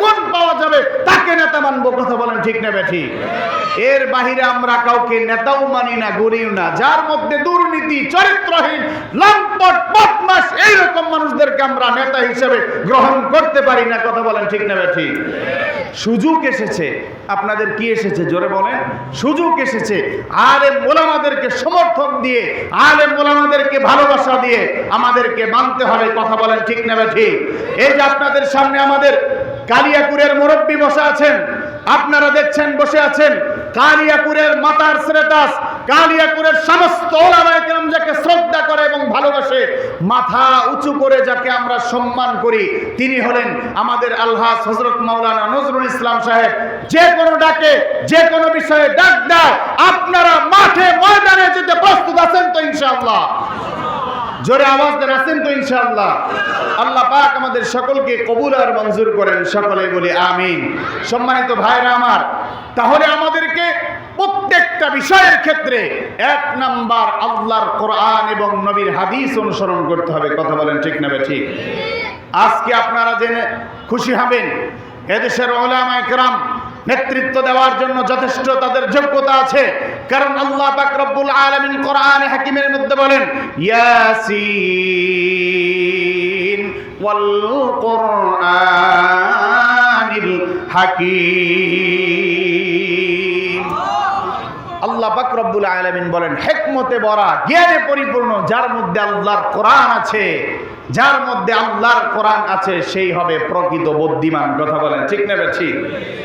গুণ পাওয়া যাবে, তাকে নেতা মানবো, কথা বলেন ঠিক নেবে ঠিক এর বাহিরে আমরা কাউকে নেতাও মানি না গড়িও না। যার মধ্যে দুর্নীতি, চরিত্রহীন, লম্পট বদমাস এইরকম মানুষদেরকে আমরা নেতা হিসেবে গ্রহণ করতে পারি না, কথা বলেন ঠিক নেবে ঠিক সুযোগ এসেছে। আপনাদের কি এসেছে? জোরে বলেন। সুযোগ এসেছে। আলেম ওলামাদেরকে সমর্থন দিয়ে, আলেম ওলামাদেরকে ভালোবাসা দিয়ে আমাদেরকে মানতে হবে, কথা বলেন ঠিক নেবে ঠিক এই যে আপনাদের সামনে আমাদের কালিয়াকুরের মুরব্বী বসে আছেন। আপনারা দেখছেন, বসে আছেন। কালিয়াকুরের মাতার শ্রেতাস কালিয়াকুরের সমস্ত যাকে শ্রদ্ধা করে এবং ভালোবাসে, মাথা উঁচু করে যাকে আমরা সম্মান করি, তিনি হলেন আমাদের আল্লাহ হজরত মাওলানা নজরুল ইসলাম সাহেব। যে কোনো ডাকে, যে কোনো বিষয়ে ডাক দেয় আপনারা মাঠে ময়দানে যেতে প্রস্তুত আছেন তো ইনশাআল্লাহ। জোরে আওয়াজ দেন, আছেন তো ইনশাআল্লাহ? আল্লাহ পাক আমাদের সকলকে কবুল আর মঞ্জুর করেন সকলে বলি আমিন। সম্মানিত ভাইরা আমার, তাহলে আমাদেরকে প্রত্যেকটা বিষয়ের ক্ষেত্রে এক নাম্বার আল্লাহর কোরআন এবং নবীর হাদিস অনুসরণ করতে হবে। কথা বলেন ঠিক নেবে ঠিক আজকে আপনারা জেনে খুশি হবেন, এদেশের ওলামা একরাম নেতৃত্ব দেওয়ার জন্য যথেষ্ট তাদের যোগ্যতা আছে। কারণ আল্লাহ পাক আলামিন কোরআনে হাকিমের মধ্যে বলেন, ইয়াসিন ওয়াল কোরআনিল হাকিম। আল্লাহ পাক আলামিন বলেন, হেকমতে বরা জ্ঞানে পরিপূর্ণ, যার মধ্যে আল্লাহর কোরআন আছে যার মধ্যে আল্লাহর কোরআন আছে, সেই হবে প্রকৃত বুদ্ধিমান। কথা বলেন, ঠিক নেবে ঠিক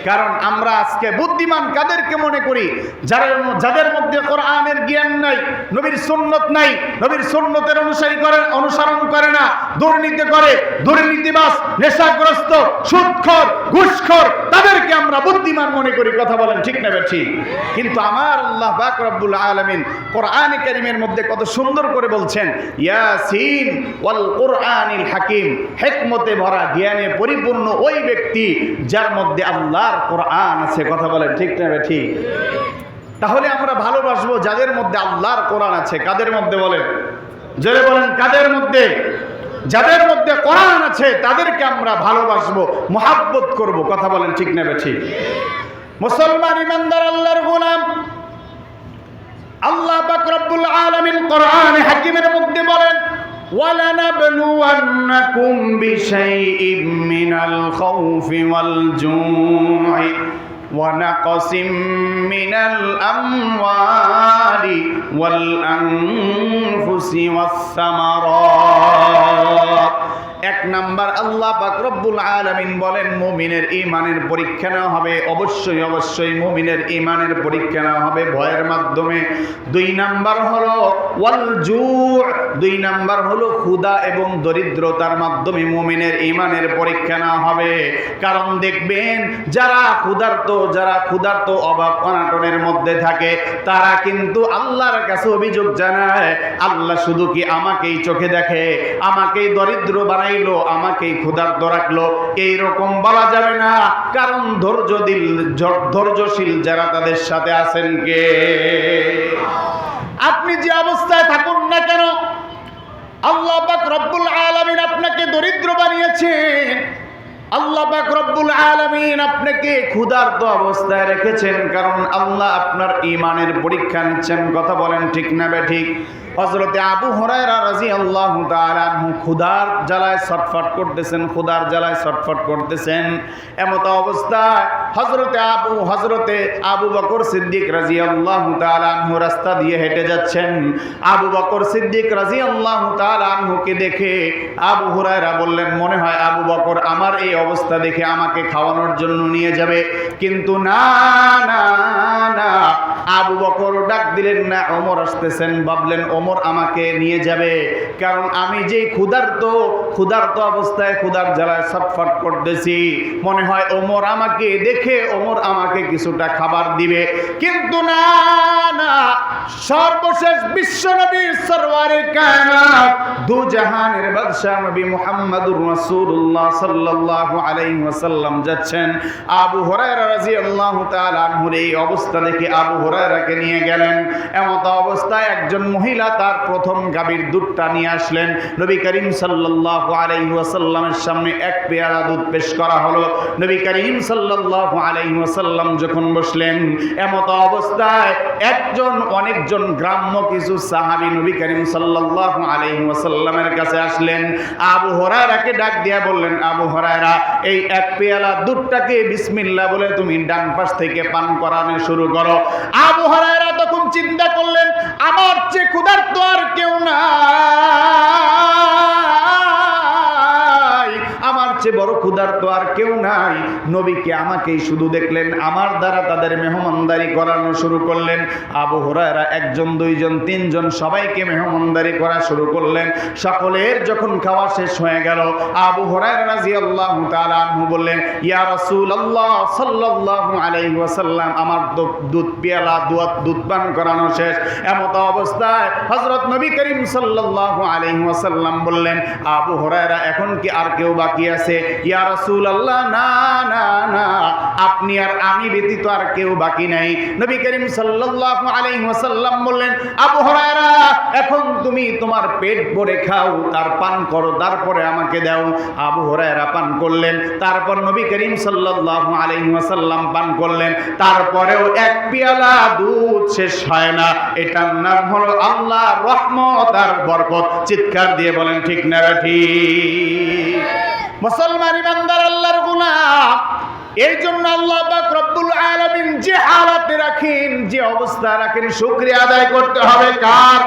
কারণ আমরা আজকে বুদ্ধিমান কাদেরকে মনে করি? যারা যাদের মধ্যে কোরআনের জ্ঞান নাই, নবীর সুন্নত নাই, নবীর সুন্নতের অনুসারী করেন অনুসরণ করে না, দুর্নীতি করে দুর্নীতিবাস নেশাগ্রস্ত সুদখর ঘুষখর, তাদেরকে আমরা বুদ্ধিমান মনে করি, কথা বলেন, ঠিক নেবে ঠিক কিন্তু আমার আল্লাহ পাক আলামিন কোরআন কারীমের মধ্যে কত সুন্দর করে বলছেন, ইয়াসিন ওয়াল কোরআনিল হাকিম, হিকমতে ভরা, জ্ঞানে পরিপূর্ণ ওই ব্যক্তি যার মধ্যে আল্লাহর কোরআন আছে। কথা বলেন ঠিক নেবে ঠিক? তাহলে আমরা ভালোবাসবো যাদের মধ্যে আল্লাহর কোরআন আছে। কাদের মধ্যে বলেন? জোরে বলেন, কাদের মধ্যে? যাদের মধ্যে কোরআন আছে, তাদেরকে আমরা ভালোবাসবো, মোহাব্বত করব। কথা বলেন ঠিক নেবে ঠিক? মুসলমান ইমানদার, আল্লাহর গোলাম। আল্লাহ পাক আলমিন কোরআনে হাকিমের মধ্যে বলেন ولنبلونكم بشيء من الخوف والجوع ونقص من الأموال والأنفس والثمرات. এক নাম্বার আল্লাহ রব্বুল আলামিন বলেন, মুমিনের ইমানের পরীক্ষা নেওয়া হবে, অবশ্যই অবশ্যই মুমিনের ইমানের পরীক্ষা নেওয়া হবে ভয়ের মাধ্যমে। দুই নাম্বার হলো ওয়াল জু' দুই নাম্বার হলো ক্ষুধা এবং দরিদ্রতার মাধ্যমে মুমিনের ইমানের পরীক্ষা নেওয়া হবে। কারণ দেখবেন, যারা ক্ষুধার্ত যারা ক্ষুধার্ত অভাব অনাটনের মধ্যে থাকে, তারা কিন্তু আল্লাহর কাছে অভিযোগ জানায়, আল্লাহ শুধু কি আমাকেই চোখে দেখে? আমাকেই দরিদ্র বানাইলো আমাকেই ক্ষুধার্ত রাখল। এইরকম বলা যাবে না। কারণ ধৈর্য দিল ধৈর্যশীল যারা তাদের সাথে আছেন কে? আপনি যে অবস্থায় থাকুন না কেন, আল্লাহ পাক রব্বুল আলামিন আপনাকে দরিদ্র বানিয়েছেন। আল্লাহ পাক রব্বুল আলামিন আপনাকে ক্ষুধার্ত অবস্থায় রেখেছেন। কারণ আল্লাহ আপনার ইমানের পরীক্ষা নিচ্ছেন। কথা বলেন ঠিক না বে ঠিক? হজরতে আবু হরায়রা রাজি আল্লাহ ক্ষুধার জ্বালায় ছটফট করতেছেন, ক্ষুধার জ্বালায় ছটফট করতেছেন। এমত অবস্থায় হজরতে আবু হজরতে আবু বকর সিদ্দিক রাজি আল্লাহ তালু রাস্তা দিয়ে হেঁটে যাচ্ছেন। আবু বকর সিদ্দিক রাজি আল্লাহ তালুকে দেখে আবু হুরায়রা বললেন, মনে হয় আবু বকর আমার এই অবস্থা দেখে আমাকে খাওয়ানোর জন্য নিয়ে যাবে। কিন্তু না না না, আবু বকর ডাক দিলেন না, ওমর আসতেছেন, ভাবলেন, ওমর আমাকে নিয়ে যাবে। কারণ আমি যেই ক্ষুধার্ত ক্ষুধার্ত অবস্থায় ক্ষুধার জ্বালায় ছটফট করতেছি, মনে হয় ওমর আমাকে দেখে ওমর আমাকে কিছুটা খাবার দিবে। কিন্তু না না, সর্বশেষ বিশ্ব নবীর সরওয়ারে কায়নাত দু জাহানের বাদশাহ নবী মুহাম্মদুর রাসূলুল্লাহ সাল্লাল্লাহু আলাইহি ওয়াসাল্লাম যাচ্ছেন। আবু হুরায়রা রাদিয়াল্লাহু তাআলা আনহুর এই অবস্থা দেখে আবু হুরায়রাকে নিয়ে গেলেন। এমত অবস্থায় একজন মহিলা তার প্রথম গাভীর দুধটা নিয়ে আসলেন। নবী করিম সাল্লাল্লাহু সাল্লাল্লাহু সামনে এক পেয়ালা দুধ পেশ করা হলো। নবী করিম সাল্লাল্লাহু আলাইহি যখন বসলেন, এমত অবস্থায় একজন অনেকজন গ্রাম্য কিছু সাহাবী নবী করিম সাল্লাল্লাহু আলাইহি কাছে আসলেন। আবু হুরায়রাকে ডাক দিয়া বললেন, আবু হুরায়রা, এই এক পেয়ালা দুধটাকে বিসমিল্লাহ বলে তুমি ডান পাশ থেকে পান করানো শুরু করো। আবু হুরায়রা তখন চিন্তা করলেন, আমার চেয়ে ক্ষুধার্ত আর কেউ আমার চেয়ে বড় ক্ষুধার্ত আর কেউ নাই। নবীকে আমাকেই শুধু দেখলেন, আমার দ্বারা তাদের মেহমানদারি করানো শুরু করলেন। আবু হরায়রা একজন, দুইজন, তিনজন সবাইকে মেহমানদারি করা শুরু করলেন। সকলের যখন খাওয়া শেষ হয়ে গেল, আবু হুরায়রা বললেন, ইয়া রাসূলুল্লাহ সাল্লাল্লাহু আলাইহি ওয়াসাল্লাম, আমার দুধ পেয়ালা, দুধ দুধ পান করানো শেষ। এমত অবস্থায় হযরত নবী করিম সাল্লাল্লাহু আলাইহি ওয়াসাল্লাম বললেন, আবু হুরায়রা, এখন কি আর কেউ বাকি আছে? আপনি আর আমি ব্যতীত আর কেউ বাকি নাই। নবী করিম ওয়াসাল্লাম বললেন, আবু হুরায়রা, এখন তুমি তোমার পেট ভরে খাও, তার পান করো, তারপরে আমাকে দাও। আবু হুরায়রা পান করলেন, তারপর নবী করিম সাল্লাল্লাহু আলাইহি পান করলেন, তারপরেও এক পেয়ালা দুধ শেষ হয় না। এটার নাম হলো আল্লাহ রহমত আর বরকত। চিৎকার দিয়ে বলেন, ঠিক না ঠিক? মুসলমান ইমানদার আল্লাহর গুলাম এই জন্য আল্লাহ রব্বুল আলামিন যে হালাতে রাখেন, যে অবস্থা রাখেন, শুকরিয়া আদায় করতে হবে। কার?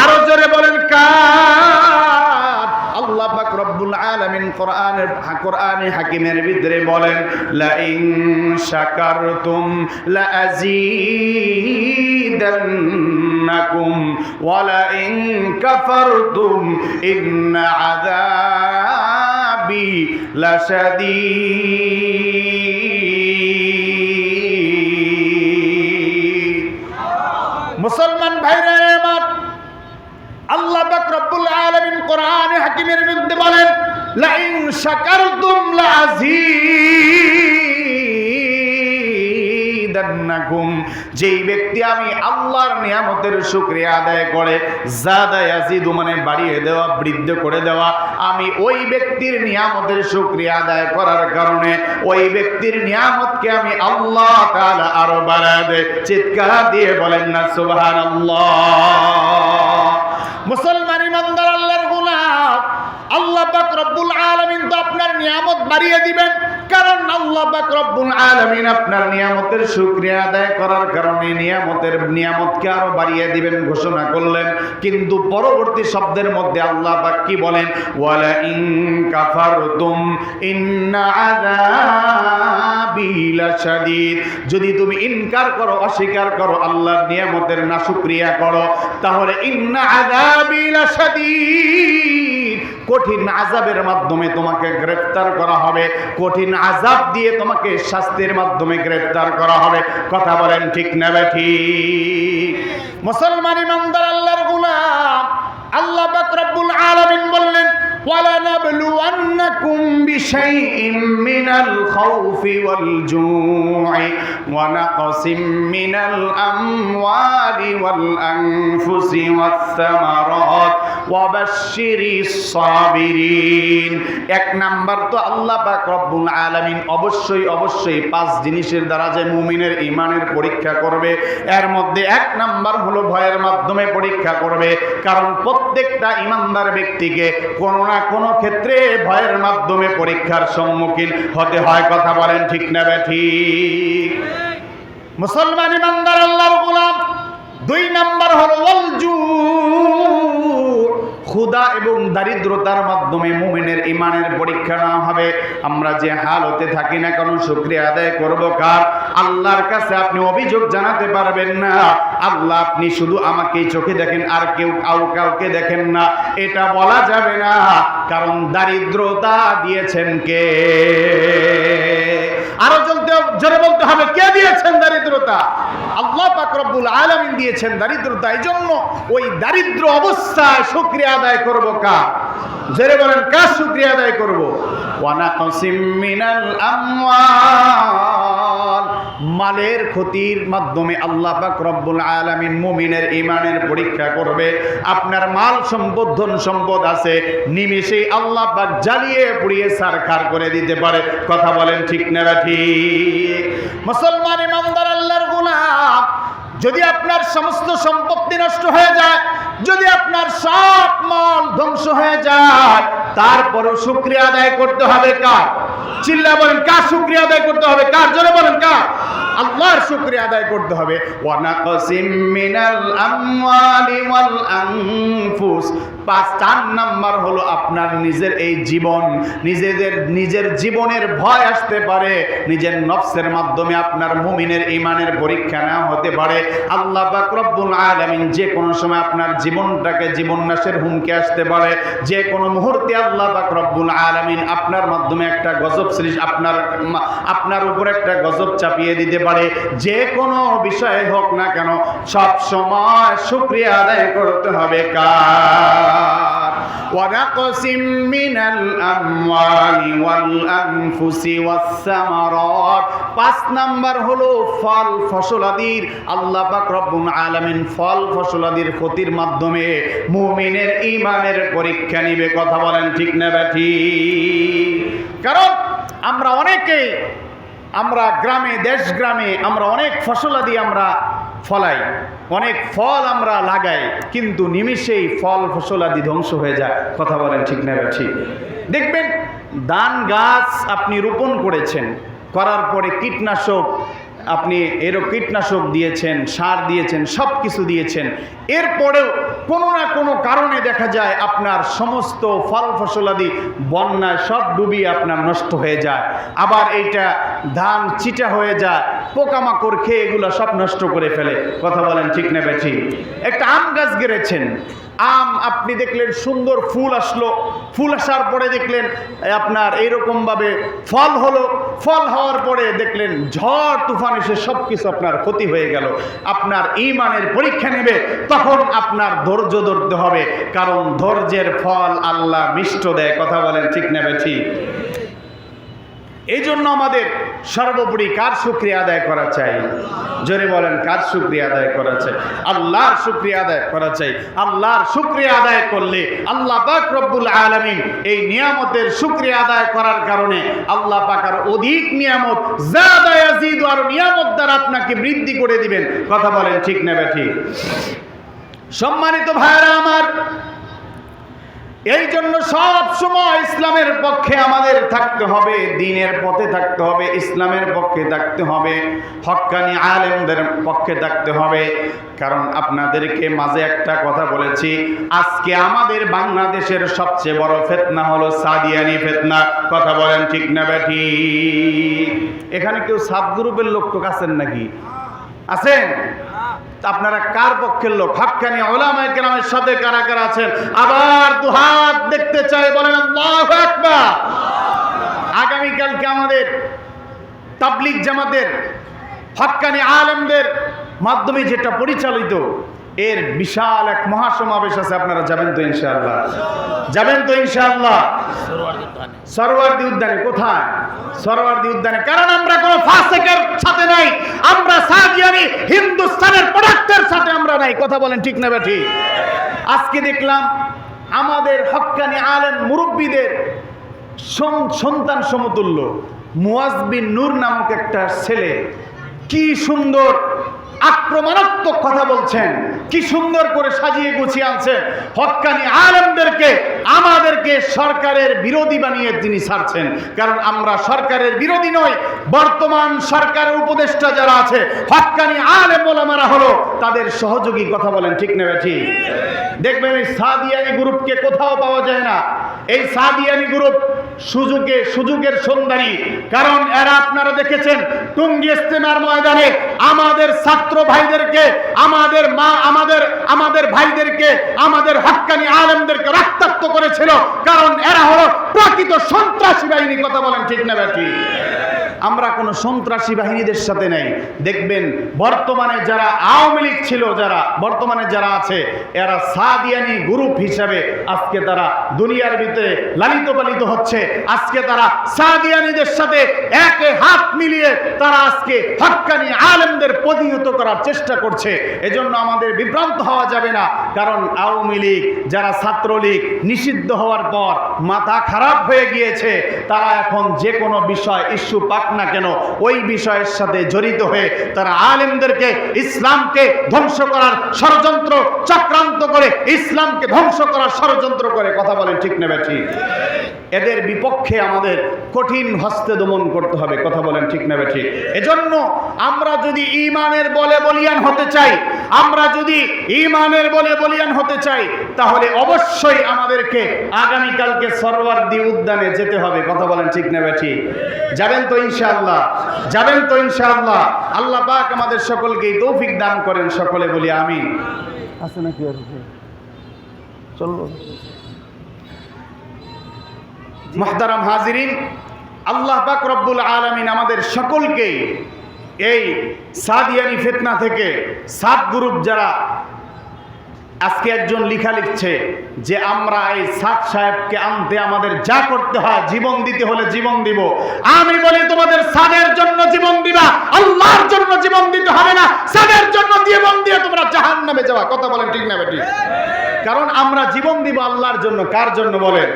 আরও জোরে বলেন, কার? আল্লাহ পাক রব্বুল আলামিন কোরআনের, কোরআনে হাকিমের ভিতরে বলেন লা ইন শাকারতুম লা আযীদান্নাকুম ওয়া লা ইন কাফারতুম ইন্না আযাবি লাশাদীদ মুসলমান ভাইরা আমার আল্লাহ পাক রব্বুল আলামিন কোরআনে হাকিমের মধ্যে বলেন লাইন শাকারতুম লাযীদান্নাকুম যেই ব্যক্তি আমি আল্লাহর নিয়ামতের শুকরিয়া আদায় করে জাদা ইয়াজিদু মানে বাড়িয়ে দেওয়া, বৃদ্ধ করে দেওয়া, আমি ওই ব্যক্তির নিয়ামতের শুকরিয়া আদায় করার কারণে ওই ব্যক্তির নিয়ামতকে আমি আল্লাহ তাআলা আরও বাড়ায় দেয়। চিৎকার দিয়ে বলেন না, সুবহানাল্লাহ। মুসলমান ইমানদার আল্লাহ পাক রব্বুল আলামিন তো আপনার নিয়ামত বাড়িয়ে দিবেন। কারণ আল্লাহ পাক রব্বুল আলামিন আপনার নিয়ামতের শুকরিয়া আদায় করার কারণে নিয়ামতের নিয়ামতকে আরও বাড়িয়ে দিবেন, ঘোষণা করলেন। কিন্তু পরবর্তী শব্দের মধ্যে আল্লাহ পাক কি বলেন? ওয়ালা ইন কাফারতুম ইন্না আযাবি যদি তুমি ইনকার করো, অস্বীকার করো, আল্লাহর নিয়ামতের না শুকরিয়া করো, তাহলে ইন্না আযাবি লাশাদীদ। কঠিন আজাবের মাধ্যমে তোমাকে গ্রেফতার করা হবে। কঠিন আজাব দিয়ে তোমাকে শাস্তির মাধ্যমে গ্রেফতার করা হবে। কথা বলেন ঠিক নেবে ঠিক? মুসলমান ইমানদার, আল্লাহর গুলাম। আল্লাহ পাক রব্বুল আলামিন বললেন ولنبلونكم بشيء من الخوف والجوع ونقص من الأموال والأنفس والثمرات وبشر الصابرين এক নাম্বার তো আল্লাহ পাক রব্বুল আলামিন অবশ্যই অবশ্যই পাঁচ জিনিসের দ্বারা যে মুমিনের ইমানের পরীক্ষা করবে এর মধ্যে এক নাম্বার হলো ভয়ের মাধ্যমে পরীক্ষা করবে কারণ প্রত্যেকটা ইমানদার ব্যক্তিকে কোনো না কোনো ক্ষেত্রে ভয়ের মাধ্যমে পরীক্ষার সম্মুখীন হতে হয়, কথা বলেন ঠিক না ঠিক? মুসলমান ইমানদার আল্লাহর গোলাম, দুই নাম্বার হল অলজু ক্ষুধা এবং দারিদ্রতার মাধ্যমে মুমিনের ইমানের পরীক্ষা নেওয়া হবে। আমরা যে হালতে থাকি না কেন, শুক্রিয়া আদায় করব কার? আল্লাহর কাছে আপনি অভিযোগ জানাতে পারবেন না। আল্লাহ, আপনি শুধু আমাকেই চোখে দেখেন, আর কেউ কাউ কাউকে দেখেন না। এটা বলা যাবে না। কারণ দারিদ্রতা দিয়েছেন কে? আরও চলতে জোরে বলতে হবে, কে দিয়েছেন দারিদ্রতা? আল্লাহ পাক রব্বুল আলামিন দিয়েছেন দারিদ্রতা। এই জন্য ওই দারিদ্র অবস্থায় শুকরিয়া আদায় করব কা? জোরে বলেন, কার শুকরিয়া আদায় করব? ওয়ানা মিনাল আমওয়াল। মালের ক্ষতির মাধ্যমে আল্লাহ পাক রব্বুল আলামিন মুমিনের ইমানের পরীক্ষা করবে। আপনার মাল সম্পদ, ধন সম্পদ আছে, নিমিষেই আল্লাহ পাক জ্বালিয়ে পুড়িয়ে সারখার করে দিতে পারে। কথা বলেন ঠিক না ঠিক? মুসলমান ইমানদার যদি আপনার সমস্ত সম্পত্তি নষ্ট হয়ে যায়, যদি আপনার সব মাল ধ্বংস হয়ে যায়, তারপরও শুক্রিয়া আদায় করতে হবে কার? চিল্লা বলেন, কার শুক্রিয়া আদায় করতে হবে? কার? জন্য বলেন, কার? আল্লাহর শুক্রিয়া আদায় করতে হবে। ওয়ানাকসিম মিনাল আমওয়ালি ওয়াল আনফুস। পাঁচ চার নাম্বার হলো আপনার নিজের এই জীবন। নিজেদের, নিজের জীবনের ভয় আসতে পারে। নিজের নফসের মাধ্যমে আপনার মুমিনের ইমানের পরীক্ষা নেওয়া হতে পারে। আল্লাহ পাক রব্বুল আলামিন যে কোনো সময় আপনার জীবনটাকে জীবন নাশের হুমকি আসতে পারে। যে কোনো মুহূর্তে আল্লাহ পাক রব্বুল আলামিন আপনার মাধ্যমে একটা গজব সৃষ্টি আপনার আপনার উপর একটা গজব চাপিয়ে দিতে পারে। যে কোনো বিষয়ে হোক না কেন সব সময় শুক্রিয়া আদায় করতে হবে। কার? ونقص من الأموال والأنفس والثمرات পাঁচ নাম্বার হলো ফল ফসলাদির আল্লাহ পাক রব্বুল আলামিন ফল ফসলাদির ক্ষতির মাধ্যমে মুমিনের ইমানের পরীক্ষা নিবে কথা বলেন ঠিক না ব্যাঠি কারণ আমরা অনেকে আমরা গ্রামে দেশ গ্রামে আমরা অনেক ফসলাদি আমরা ফলাই অনেক ফল আমরা লাগাই, কিন্তু নিমিষেই ফল ফসলাদি ধ্বংস হয়ে যায়। কথা বলেন ঠিক না ঠিক দেখবেন, ধান গাছ আপনি রোপণ করেছেন, করার পরে কীটনাশক আপনি এরও কীটনাশক দিয়েছেন, সার দিয়েছেন সব কিছু দিয়েছেন। এরপরেও কোনো না কোনো কারণে দেখা যায় আপনার সমস্ত ফল ফসলাদি বন্যায় সব ডুবিয়ে আপনার নষ্ট হয়ে যায়। আবার এইটা ধান চিটা হয়ে যায় পোকামাকড় খেয়ে এগুলো সব নষ্ট করে ফেলে। কথা বলেন ঠিক না বেঠি? একটা আম গাছ গেড়েছেন। আম আপনি দেখলেন সুন্দর ফুল আসলো। ফুল আসার পরে দেখলেন আপনার এইরকমভাবে ফল হলো। ফল হওয়ার পরে দেখলেন ঝড়, তুফান এসে সব কিছু আপনার ক্ষতি হয়ে গেল। আপনার ইমানের পরীক্ষা নেবে, তখন আপনার ধৈর্য ধরতে হবে। কারণ ধৈর্যের ফল আল্লাহ মিষ্ট দেয়। কথা বলেন ঠিক নেবে ঠিক এই জন্য আমাদের সর্বোপরি কার শুক্রিয়া আদায় করা চাই? জোরে বলেন, কার শুক্রিয়া আদায় করা চাই? আল্লাহর শুক্রিয়া আদায় করা চাই। আল্লাহর শুক্রিয়া আদায় করলে আল্লাহ পাক রব্বুল আলামিন এই নিয়ামতের শুক্রিয়া আদায় করার কারণে আল্লাহ পাক আর অধিক নিয়ামত জাদা ইয়াজিদু আর নিয়ামত দ্বারা আপনাকে বৃদ্ধি করে দিবেন। কথা বলেন ঠিক নেবে ঠিক? সম্মানিত ভাইরা আমার এই জন্য সব সময় ইসলামের পক্ষে আমাদের থাকতে হবে, দিনের পথে থাকতে হবে, ইসলামের পক্ষে থাকতে হবে, হক্কানি আলেমদের পক্ষে থাকতে হবে। কারণ আপনাদেরকে মাঝে একটা কথা বলেছি, আজকে আমাদের বাংলাদেশের সবচেয়ে বড় ফেতনা হলো সাদিয়ানি ফেতনা। কথা বলেন ঠিক না ব্যাঠি এখানে কেউ সাত গ্রুপের লোক তো আছেন নাকি? আছেন? আপনারা কার পক্ষের লোক? হাক্কানি ওলামায় কেরামের সাথে কারা কারা আছেন? আবার দুহাত দেখতে চাই, বলেন আগামীকালকে আমাদের তাবলিগ জামাতের, হক্কানি আলেমদের মাধ্যমে যেটা পরিচালিত, এর বিশাল এক মহাসমাবেশ আছে, আপনারা যাবেন তো ইনশাআল্লাহ। যাবেন তো ইনশাআল্লাহ। সরওয়ার্দি উদ্যানে কোথায়? সরওয়ার্দি উদ্যানে। কারণ আমরা কোনো ফাসেকের সাথে নাই। আমরা সাদিয়ানি হিন্দুস্তানের প্রোডাক্টের সাথে আমরা নাই। কথা বলেন ঠিক না ঠিক আজকে দেখলাম আমাদের হক্কানি আলেম মুরব্বীদের সন্তান সমতুল্য। মুয়াজবিন নূর নামক একটা ছেলে। কি সুন্দর আক্রমণাত্মক কথা বলছেন। কি সুন্দর করে সাজিয়ে গুছিয়ে আনছেন। হক্কানি আলেমদেরকে আমাদেরকে সরকারের বিরোধী বানিয়ে তিনি ছাড়ছেন কারণ আমরা সরকারের বিরোধী নই, বর্তমান সরকারের উপদেষ্টা যারা আছে হক্কানি আলে মোলামারা হলো, তাদের সহযোগী কথা বলেন, ঠিক নেবে ঠিক দেখবেন এই সাদিয়ানি গ্রুপকে কোথাও পাওয়া যায় না। এই সাদিয়ানি গ্রুপ সুযোগে সুযোগের সন্ধানী। কারণ এরা আপনারা দেখেছেন, টুঙ্গি ইস্তেমার ময়দানে আমাদের ছাত্র ভাইদেরকে, আমাদের মা, আমাদের আমাদের ভাইদেরকে, আমাদের হক্কানি আলেমদেরকে রক্তাক্ত করেছিল। কারণ এরা হলো প্রকৃত সন্ত্রাসী বাহিনী, কথা বলেন ঠিক না ব্যাটি? আমরা কোনো সন্ত্রাসী বাহিনীদের সাথে নেই। দেখবেন, বর্তমানে যারা আওয়ামী লীগ ছিল, যারা, বর্তমানে যারা আছে, এরা সাদিয়ানি গ্রুপ হিসাবে আজকে তারা দুনিয়ার ভিতরে লালিত পালিত হচ্ছে। আজকে তারা সাদিয়ানিদের সাথে একে হাত মিলিয়ে তারা আজকে হক্কানি আলেমদের প্রতিহত করার চেষ্টা করছে। এজন্য আমাদের বিভ্রান্ত হওয়া যাবে না, কারণ আওয়ামী লীগ, যারা ছাত্রলীগ, নিষিদ্ধ হওয়ার পর মাথা খারাপ হয়ে গিয়েছে। তারা এখন যে কোনো বিষয় ইস্যু পাক না কেন, ওই বিষয়ের সাথে জড়িত হয়ে তারা আলেমদেরকে ইসলামকে ধ্বংস করার ষড়যন্ত্র চক্রান্ত করে, ইসলামকে ধ্বংস করার ষড়যন্ত্র করে, কথা বলেন ঠিক নেবে ঠিক এদের বিপক্ষে আমাদের কঠিন হস্তে দমন করতে হবে, কথা বলেন ঠিক নেবে ঠিক এজন্য আমরা যদি ইমানের বলে বলিয়ান হতে চাই আমরা যদি ইমানের বলে বলিয়ান হতে চাই তাহলে অবশ্যই আমাদেরকে আগামীকালকে সরওয়ার্দী উদ্যানে যেতে হবে। কথা বলেন ঠিক নেবে ঠিক যাবেন তো ইনশাআল্লাহ যাবেন তো ইনশাআল্লাহ। আল্লাহ পাক আমাদের সকলকেই তৌফিক দান করেন সকলে বলি আমি আছে নাকি আর? চলবো। মহতারাম হাজিরিন আল্লাহ পাক রব্বুল আলমিন আমাদের সকলকে এই সাদিয়ানি ফেতনা থেকে সাত গ্রুপ যারা আজকে একজন লিখা লিখছে যে আমরা এই সাত সাহেবকে আনতে আমাদের যা করতে হয়, জীবন দিতে হলে জীবন দিব। আমি বলি, তোমাদের সাদের জন্য জীবন দিবা, আল্লাহর জন্য জীবন দিতে হবে না। সাদের জন্য জীবন দিয়ে তোমরা জাহান নামে যাওয়া কথা বলেন ঠিক না বেটি? কারণ আমরা জীবন দিব আল্লাহর জন্য। কার জন্য বলেন?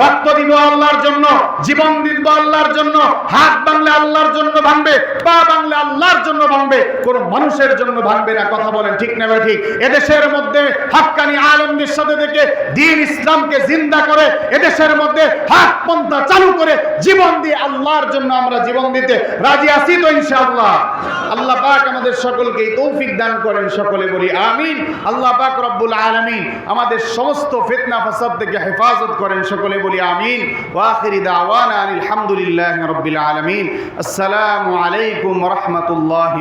রক্ত দিব আল্লাহর জন্য, জীবন দিব আল্লাহর জন্য, হাত বাংলে আল্লাহর জন্য ভাঙবে, পা বাংলে আল্লাহর জন্য ভাঙবে, কোন মানুষের জন্য ভাঙবে না, কথা বলেন ঠিক না ভাই ঠিক? এদেশের মধ্যে হাক্কানি আলমদের সাথে থেকে দিন ইসলামকে জিন্দা করে, এদেশের মধ্যে হাক পন্থা চালু করে জীবন দিয়ে আল্লাহর জন্য আমরা জীবন দিতে রাজি আছি তো ইনশাআল্লাহ? আল্লাহ পাক আমাদের সকলকে তৌফিক দান করেন, সকলে বলি আমিন। আল্লাহ পাক রব্বুল আলামিন আমাদের সমস্ত ফিতনা ফাসাদ থেকে হেফাজত করেন। সকলে বলি আমিন। ওয়াখিরি দাওয়ানা আলহামদুলিল্লাহি রাব্বিল আলামিন। আসসালামু আলাইকুম রাহমাতুল্লাহি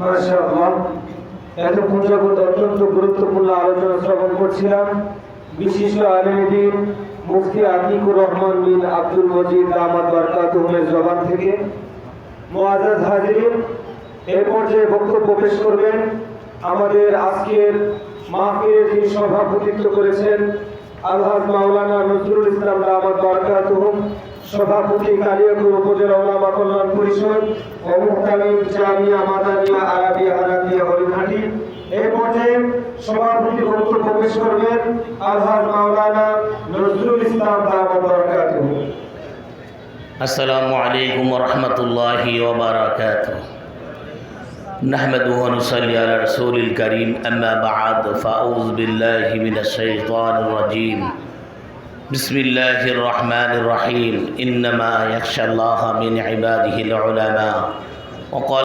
মাশাআল্লাহ। এতক্ষণ যাবত অত্যন্ত গুরুত্বপূর্ণ আলোচনা শ্রবণ করছিলাম। বিশিষ্ট আলমীদিন মুফতি আতিকুর রহমান বিন আব্দুল মজিদ দামাদ বারকাতুহুমের জবান থেকে। মোয়াজাজ হাজিরিন এর পর্যায়ে বক্তব্য পেশ করবেন। আমাদের আজকের মাহফিলের তিনি সভাপতিত্ব করেছেন আলহাজ মাওলানা নজরুল ইসলাম রামাদ বারকাত সভাপতি কালিয়াপুর উপজেলা ওলামা কল্যাণ পরিষদ ও মুহতামিম জামিয়া মাদানিয়া আরাবিয়া আরাবিয়া হরিঘাটি। এই পর্যায়ে সভাপতি বক্তব্য প্রবেশ করবেন আলহাজ মাওলানা নজরুল ইসলাম রামাদ বারকাত আসসালামু আলাইকুম ওয়া রাহমাতুল্লাহি ওয়া বারাকাতুহু। نحمده ونصلي على رسول الكريم. أما بعد فأعوذ بالله من الشيطان الرجيم. بسم الله الرحمن الرحيم. إنما يخشى الله من عباده العلماء. وقال